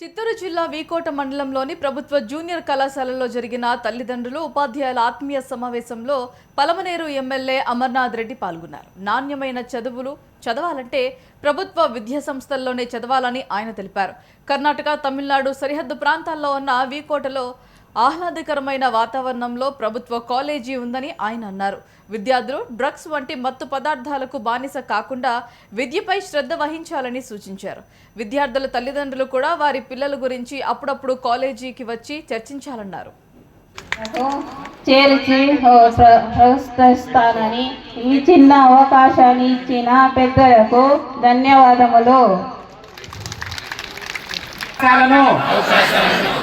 చిత్తూరు జిల్లా వీకోట మండలంలోని ప్రభుత్వ జూనియర్ కళాశాలలో జరిగిన తల్లిదండ్రులు ఉపాధ్యాయుల ఆత్మీయ సమావేశంలో పలమనేరు ఎమ్మెల్యే అమర్నాథ్ రెడ్డి పాల్గొన్నారు. నాణ్యమైన చదువులు చదవాలంటే ప్రభుత్వ విద్యా సంస్థల్లోనే చదవాలని ఆయన తెలిపారు. కర్ణాటక తమిళనాడు సరిహద్దు ప్రాంతాల్లో ఉన్న వీకోటలో ఆహ్లాదకరమైన వాతావరణంలో ప్రభుత్వ కాలేజీ ఉందని ఆయన అన్నారు. విద్యార్థులు డ్రగ్స్ వంటి మత్తు పదార్థాలకు బానిస కాకుండా విద్యపై శ్రద్ధ వహించాలని సూచించారు. విద్యార్థుల తల్లిదండ్రులు కూడా వారి పిల్లల గురించి అప్పుడప్పుడు కాలేజీకి వచ్చి చర్చించాలన్నారు. చేర్చి ప్రోత్సహిస్తానని ఈ చిన్న అవకాశాన్ని ఇచ్చిన పెద్దలకు ధన్యవాదములు. అవకాశాలను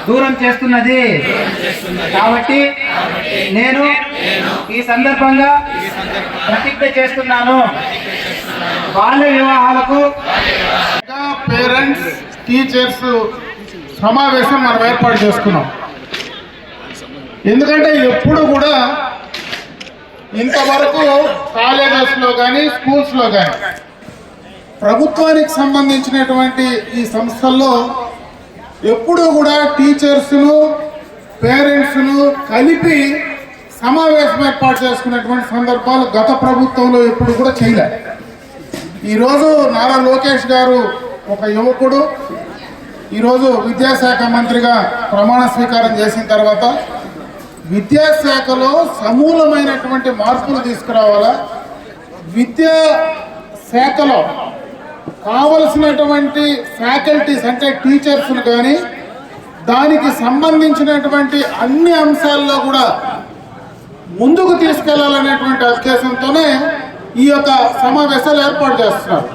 దూరం చేస్తున్నది. కాబట్టి నేను ఈ సందర్భంగా ప్రతిజ్ఞ చేస్తున్నాను. బాల్య వివాహాలకు పేరెంట్స్ టీచర్స్ సమావేశం మనం ఏర్పాటు చేసుకున్నాం. ఎందుకంటే ఎప్పుడు కూడా ఇంతవరకు కాలేజెస్లో కానీ స్కూల్స్లో కానీ ప్రభుత్వానికి సంబంధించినటువంటి ఈ సంస్థల్లో ఎప్పుడూ కూడా టీచర్స్ను పేరెంట్స్ను కలిపి సమావేశం ఏర్పాటు చేసుకున్నటువంటి సందర్భాలు గత ప్రభుత్వంలో ఎప్పుడు కూడా చేయలేదు ఈరోజు నారా లోకేష్ గారు ఒక యువకుడు. ఈరోజు విద్యాశాఖ మంత్రిగా ప్రమాణ స్వీకారం చేసిన తర్వాత విద్యాశాఖలో సమూలమైనటువంటి మార్పులు తీసుకురావాలా? విద్యా శాఖలో కావలసినటువంటి ఫ్యాకల్టీస్ అంటే టీచర్స్ను కానీ దానికి సంబంధించినటువంటి అన్ని అంశాల్లో కూడా ముందుకు తీసుకెళ్ళాలనేటువంటి ఉద్దేశంతోనే ఈ యొక్క సమావేశాలు ఏర్పాటు చేస్తున్నారు.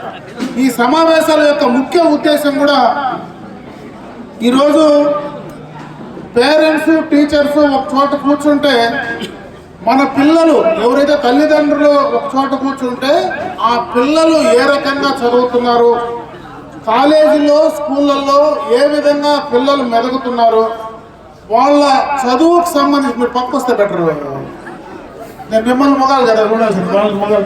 ఈ సమావేశాల యొక్క ముఖ్య ఉద్దేశం కూడా ఈరోజు పేరెంట్స్ టీచర్స్ ఒక చోట కూర్చుంటే మన పిల్లలు ఎవరైతే తల్లిదండ్రులు ఒక చోట కూర్చుంటే ఆ పిల్లలు ఏ రకంగా చదువుతున్నారు? కాలేజీలో స్కూళ్ళల్లో ఏ విధంగా పిల్లలు మెదుగుతున్నారు? వాళ్ళ చదువుకు సంబంధించి మీరు పక్క వస్తే బెటర్. నేను మిమ్మల్ని మొగాలి కదా చూడాల్సింది మొగాలు